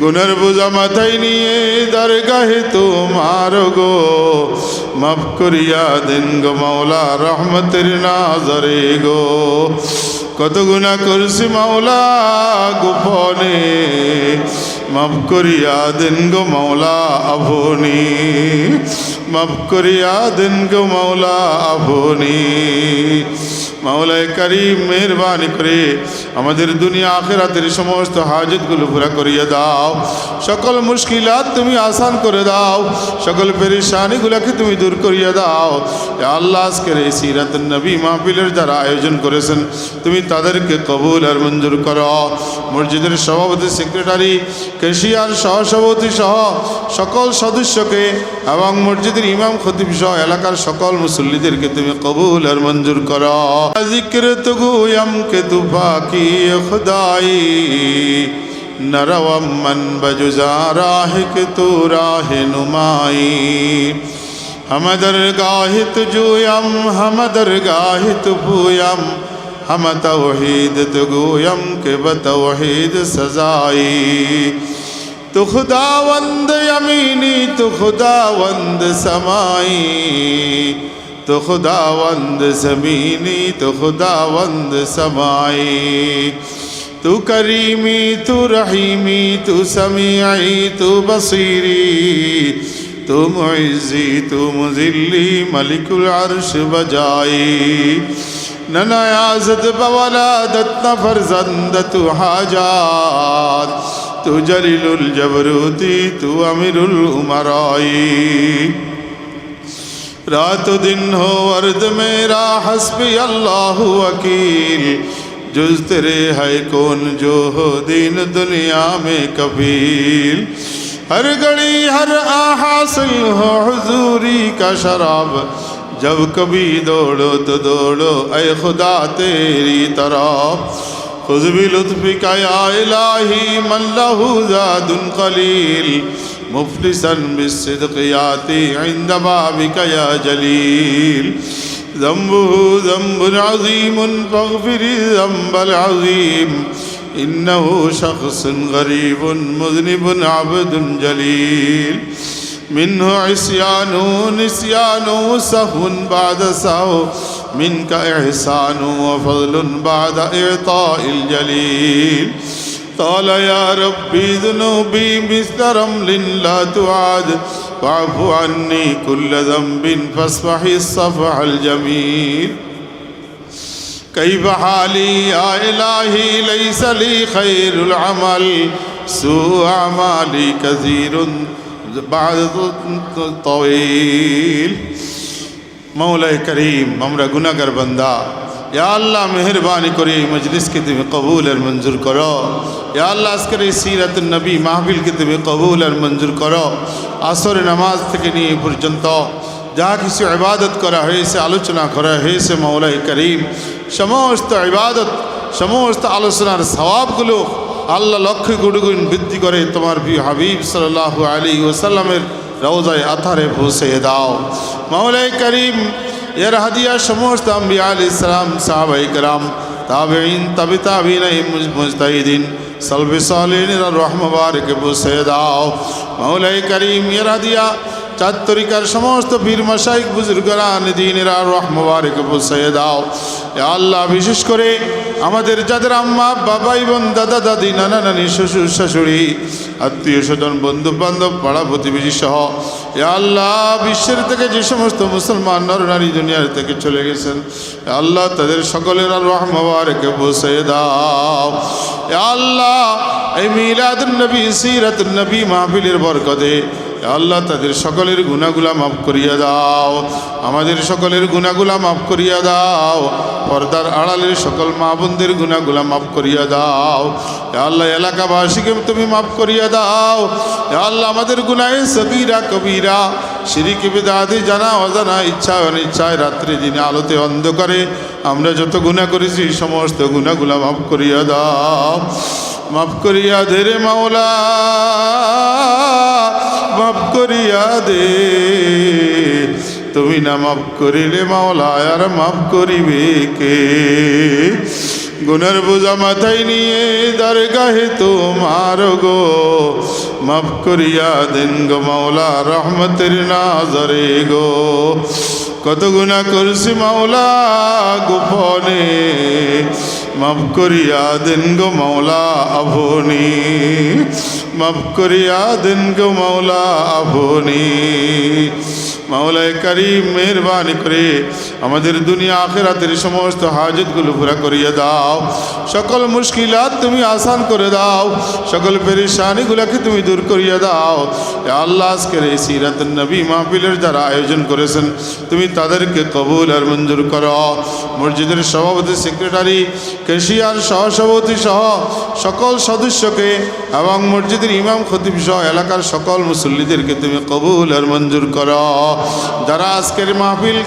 গুণের বোঝা মাথায় নিয়ে দরগাহে তোমার গো। মাফ করিয়া দিন গো মাওলা, রহমতের নাজরে গো। কত গুণা করছি মাওলা গোপনে। মাফ করিয়া দিন গো মাওলা আভনি। মাফ করিয়া দিন গো মাওলা আভনি। মাওলায় করিম মেহরবানি করে আমাদের দুনিয়া আখেরাতের সমস্ত হাজতগুলো পুরা করিয়ে দাও। সকল মুশকিলাত তুমি আসান করে দাও। সকল পেরেশানিগুলোকে তুমি দূর করিয়ে দাও। আল্লাহ আজকের এই সিরাত নবী মাহফিলের যারা আয়োজন করেছেন, তুমি তাদেরকে কবুল আর মঞ্জুর করো। মসজিদের সভাপতি, সেক্রেটারি, কেশিয়ার সহসভাপতি সহ সকল সদস্যকে এবং মসজিদের ইমাম খতিব সহ এলাকার সকল মুসল্লিদেরকে তুমি কবুল আর মঞ্জুর করো। ذکر تو گویم کہ تو باقی خدائی نروم من بجزا راہ کہ تو راہ نمائی ہم درگاہ تجویم ہم درگاہ تبویم ہم توحید تگویم کہ بتوحید سزائی۔ تو خداوند یمینی، تو خداوند سمائی۔ تو خداوند زمینی تو خداوند سمائی تو کریمی تو رحیمی تو سمیعی تو بصیری تو معزی تو مزلی ملک العرش بجائی نہ نیازت بولادت نہ فرزند تو حاجات تو جلیل الجبروتی تو امیر العمرائی रात दिन हो अर्द मेरा हस्बी अल्लाह वकील जुज तेरे है कौन जो हो दीन दुनिया में कबील हर घड़ी हर आहासिल हो हुजूरी का शराब जब कभी दौड़ो तो दौड़ो ऐ खुदा तेरी तरफ खुद भी लुत्फ़ का या इलाही मन लहू जादुन कलील مفلسا بالصدق ياتي عند بابك يا جليل. ذنبه ذنب عظيم فاغفر الذنب العظيم. إنه شخص غريب مذنب عبد جليل. منه عصيان نسيان سهو بعد سهو. منك إحسان وفضل بعد إعطاء الجليل. قال يا ربي ذنوبي مثل رمل لا تعاد. واعف عني كل ذنب فاصفح الصفح الجميل. كيف حالي يا إلهي؟ ليس لي خير العمل. سوء أعمالي كثير بعد طويل. مولاي كريم امرا گناہ گر بندہ ইয়া আল্লাহ মেহরবানি করে এই মজলিসকে তুমি কবুল আর মঞ্জুর করো। ইয়া আল্লাহ আজকের এই সিরাত নবী মাহবিলকে তুমি কবুল আর মঞ্জুর করো। আসর নামাজ থেকে নিয়ে পর্যন্ত যা কিছু ইবাদত করা হয়েছে, আলোচনা করা হয়েছে মৌলাই করিম, সমস্ত ইবাদত, সমস্ত আলোচনার সওয়াবগুলো আল্লাহ লক্ষ গুণগুণ বৃদ্ধি করে তোমার বি হাবিব সাল্লাহ আলী ওসাল্লামের রওজায় আথারে পৌঁছে দাও। মাওলাই করিম এর হাদিয়া সমস্ত আম্বিয়া আলী ইসলাম সাহাবাই কালাম তাবেইন তবে তাবিন মুজতাহিদিন সলবে সালিন রহমবারকে বুসে দাও। মৌলাই করিম, এর হাদিয়া চার তরিকার সমস্ত বীর মশাইক বুজুর্গরান দিনেরা রহমবারক পৌঁছে দাও আল্লাহ, বিশেষ করে আমাদের যাদের আম্মা, বাবা এবং দাদা, দাদি, নানা, নানি, শ্বশুর, শাশুড়ি, আত্মীয় স্বজন বন্ধু বান্ধব পাড়া প্রতিবেশী সহ আল্লাহ, বিশ্বের থেকে যে সমস্ত মুসলমান নর, নারী দুনিয়ার থেকে চলে গেছেন আল্লাহ, তাদের সকলের আর রহমবারকে পৌঁছে দাও আল্লাহ, এই মিলাদুল নবী সিরাতুল নবী মাহফিলের বরকতে আল্লাহ, তাদের সকলের গুণাগুলা মাফ করিয়া দাও। আমাদের সকলের গুণাগুলা মাফ করিয়া দাও। পর্দার আড়ালের সকল মা বোনদের গুণাগুলা মাফ করিয়া দাও। আল্লাহ, এলাকাবাসীকে তুমি মাফ করিয়া দাও। আল্লাহ, আমাদের গুনায় সকিরা কবিরা, সিরিকে বেদাদি জানা, অজানা, ইচ্ছা, অনিচ্ছায় রাত্রি দিনে আলোতে অন্ধকারে আমরা যত গুণা করেছি সমস্ত গুণাগুলা মাফ করিয়া দাও। মাফ করিয়া দে রে মাওলা। মাফ করিয়া দে। তুমি না মাফ করিলে মাওলা আর মাফ করিবে কে? গুনার বোঝা মাথায় নিয়ে দরগাহে তোমার গো। মাফ করিয়া দিন গো মাওলা, রহমতের নাজরে গো। কত গুণা করছি মাওলা গোপনে। মাফ করিয়া দিন গো মাওলা আভনি। মাফ করিয়া দেন গো মাওলা আভনি মাওলায় করিম মেহরবানি করে আমাদের দুনিয়া আখেরাতের সমস্ত হাজতগুলো পুরা করিয়ে দাও। সকল মুশকিলাত তুমি আসান করে দাও। সকল পেরেশানিগুলোকে তুমি দূর করিয়ে দাও। আল্লাহ আজকের এই সিরাত নবী মাহফিলের যারা আয়োজন করেছেন, তুমি তাদেরকে কবুল আর মঞ্জুর করো। মসজিদের সভাপতি, সেক্রেটারি, কেশিয়ার সহসভাপতি সহ সকল সদস্যকে এবং মসজিদের ইমাম খতিব সহ এলাকার সকল মুসল্লিদেরকে তুমি কবুল আর মঞ্জুর করো। যারা আজকের মাহফিল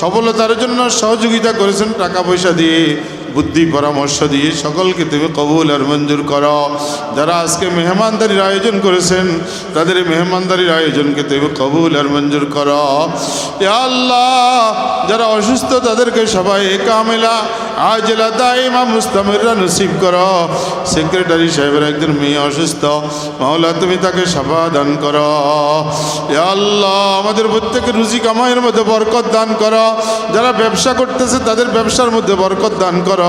সফলতার জন্য সহযোগিতা করেছেন টাকা পয়সা দিয়ে বুদ্ধি পরামর্শ দিয়ে সকলকে তুমি কবুল আর মঞ্জুর করো। যারা আজকে মেহমানদারির আয়োজন করেছেন, তাদের মেহমানদারির আয়োজনকে তুমি কবুল আর মঞ্জুর করো। আল্লাহ, যারা অসুস্থ, তাদেরকে সবাই কামেলা, আজলা দাইমা মুস্তামিররা নসিব করো। সেক্রেটারি সাহেবের একজন মেয়ে অসুস্থ, মাওলা তুমি তাকে সাফা দান করো। আল্লাহ, আমাদের প্রত্যেকের রুজি কামাইয়ের মধ্যে বরকত দান করো। যারা ব্যবসা করতেছে, তাদের ব্যবসার মধ্যে বরকত দান করো।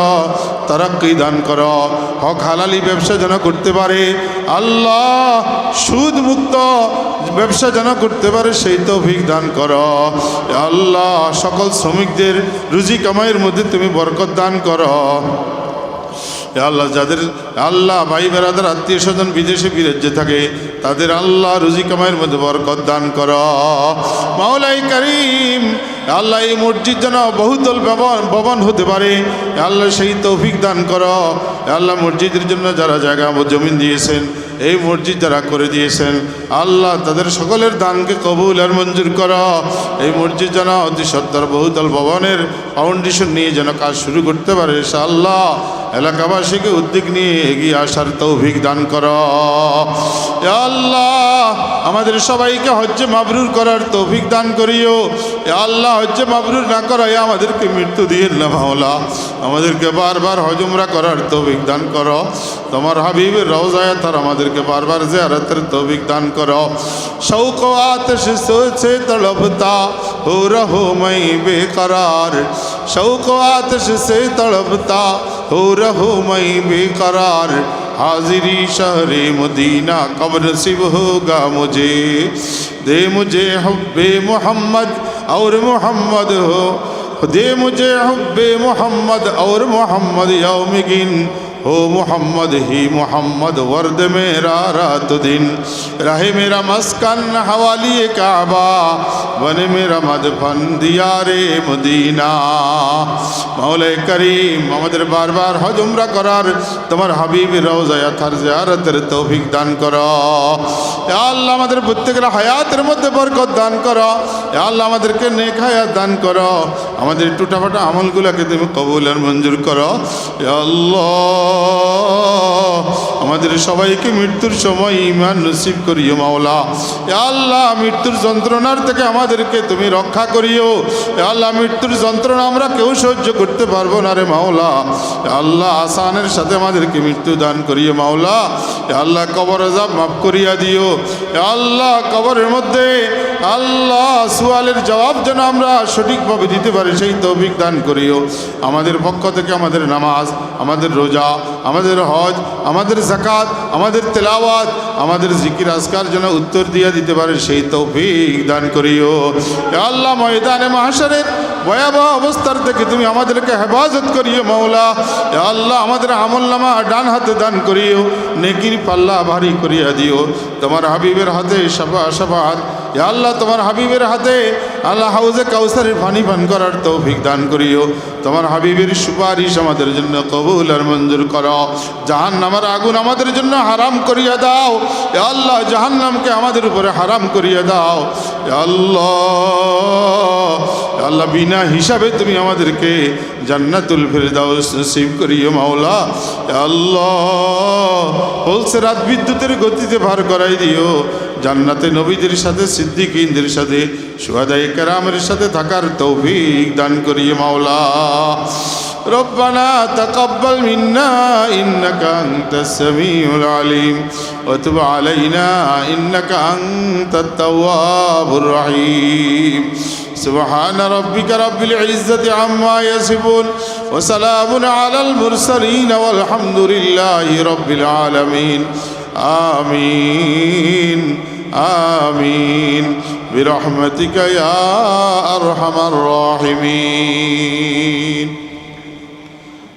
তারাক্কি দান করো। হক হালালি ব্যবসা যেন করতে পারে। আল্লাহ সুদ মুক্ত ব্যবসা যেন করতে পারে, সেই তৌফিক দান করো। আল্লাহ, সকল শ্রমিকদের রুজি কামাইয়ের মধ্যে তুমি বরকত দান করো। আল্লাহ, যাদের, আল্লাহ ভাই বেড়াদের আত্মীয় স্বজন বিদেশে বিরাজ্যে থাকে, তাদের আল্লাহ রুজি কামাইয়ের মধ্যে বরকত দান কর। মাওলাই করিম আল্লাহ এই মসজিদ যেন বহুতল ভবন ভবন হতে পারে। আল্লাহ সেই তৌফিক দান কর। আল্লাহ মসজিদের জন্য যারা জায়গা, জমিন দিয়েছেন এই মসজিদ যারা করে দিয়েছেন, আল্লাহ তাদের সকলের দানকে কবুল আর মঞ্জুর কর। এই মসজিদ যেন অতি সত্তর বহুতল ভবনের ফাউন্ডেশন নিয়ে যেন কাজ শুরু করতে পারে আল্লাহ এলাকাবাসীকে উদ্যোগ নিয়ে এগিয়ে আসার তৌভিক দান কর। আল্লাহ, আমাদের সবাইকে হজ্জে মাবরুর করার তৌফিক দান করিও। আল্লাহ, হজ্জে মাবরুর না করাই আমাদেরকে মৃত্যু দিয়ে না মাওলা। আমাদেরকে বারবার হজমরা করার তৌফিক দান করো। তোমার হাবিবের রওজায় তার আমাদেরকে বারবার জিয়ারতের তৌফিক দান করো শৌক আতশ সোছে তড়পতা हो रहो मैं बेकरार शौक आतश से तड़पता हो रहो मैं बेकरार हाजिरी शहर मदीना कब नसीब होगा मुझे दे मुझे हब्बे मोहम्मद और मोहम्मद हो दे मुझे हब्बे मोहम्मद और मोहम्मद यौमिगिन हो मोहम्मद ही मोहम्मद वर्द मेरा रात दिन रहे मेरा मस्कन हवाली काबा बने मेरा मदफन दिया रे মদিনা মাওলাই করিম আমাদের বারবার হজমরা করার তোমার হাবিব রওজায়া থার জিয়ারতের তৌফিক দান করো এ আল্লাহ আমাদের প্রত্যেকের হায়াতের মধ্যে বরকত দান করো এ আল্লাহ আমাদেরকে নেক হায়াত দান করো আমাদের টুটাফাটা আমলগুলোকে তুমি কবুল আর মঞ্জুর করো এ আল্লাহ আমাদের সবাইকে মৃত্যুর সময় ইমান নসিব করিও মাওলা। আল্লাহ, মৃত্যুর যন্ত্রণার থেকে আমাদেরকে তুমি রক্ষা করিও। আল্লাহ, মৃত্যুর যন্ত্রণা আমরা কেউ সহ্য করতে পারব না রে মাওলা। আল্লাহ, আসানের সাথে আমাদেরকে মৃত্যু দান করিও মাওলা। আল্লাহ, কবর আজাব মাফ করিয়া দিও। আল্লাহ, কবরের মধ্যে আল্লাহ সুয়ালের জবাব যেন আমরা সঠিকভাবে দিতে পারি, সেই তৌফিক দান করিও। আমাদের পক্ষ থেকে আমাদের নামাজ, আমাদের রোজা আমাদের হজ, আমাদের জাকাত আমাদের তেলাওয়াত, আমাদের জিকির আজকার যেন উত্তর দিয়ে দিতে পারে, সেই তৌফিক দান করিও। আল্লাহ ময়দানে মাহাসারের ভয়াবহ অবস্থার থেকে তুমি আমাদেরকে হেফাজত করিও মৌলা আল্লাহ আমাদের আমল নামা ডান হাতে দান করিও, নেকির পাল্লা ভারী করিয়া দিও। তোমার হাবিবের হাতে সাফাত। এ আল্লাহ তোমার হাবিবের হাতে আল্লাহ হাউজে কাউসারের পানি পান করার তৌফিক দান করিও। তোমার হাবিবের সুপারিশ আমাদের জন্য কবুল আর মঞ্জুর কর। জাহান নামার আগুন আমাদের জন্য হারাম করিয়া দাও। আল্লাহ জাহান্নামকে আমাদের উপরে হারাম করিয়া দাও। আল্লাহ আল্লাহ, বিনা হিসাবে তুমি আমাদেরকে জান্নাতুল ফেরদাউস নসিব করিও মাওলা। আল্লাহ বলছে রাত বিদ্যুতের গতিতে ভার করাই দিও। জান্নাতে নবীদের সাথে সিদ্দিক সিদ্দিকিনদের সাথে সুহাদাই কেরামের সাথে থাকার তৌফিক দান করিয়ে মাওলা। ربنا تقبل منا إنك أنت السميع العليم وتب علينا إنك أنت التواب الرحيم سبحان ربك رب العزة عما يصفون وسلام على المرسلين والحمد لله رب العالمين آمين آمين برحمتك يا أرحم الراحمين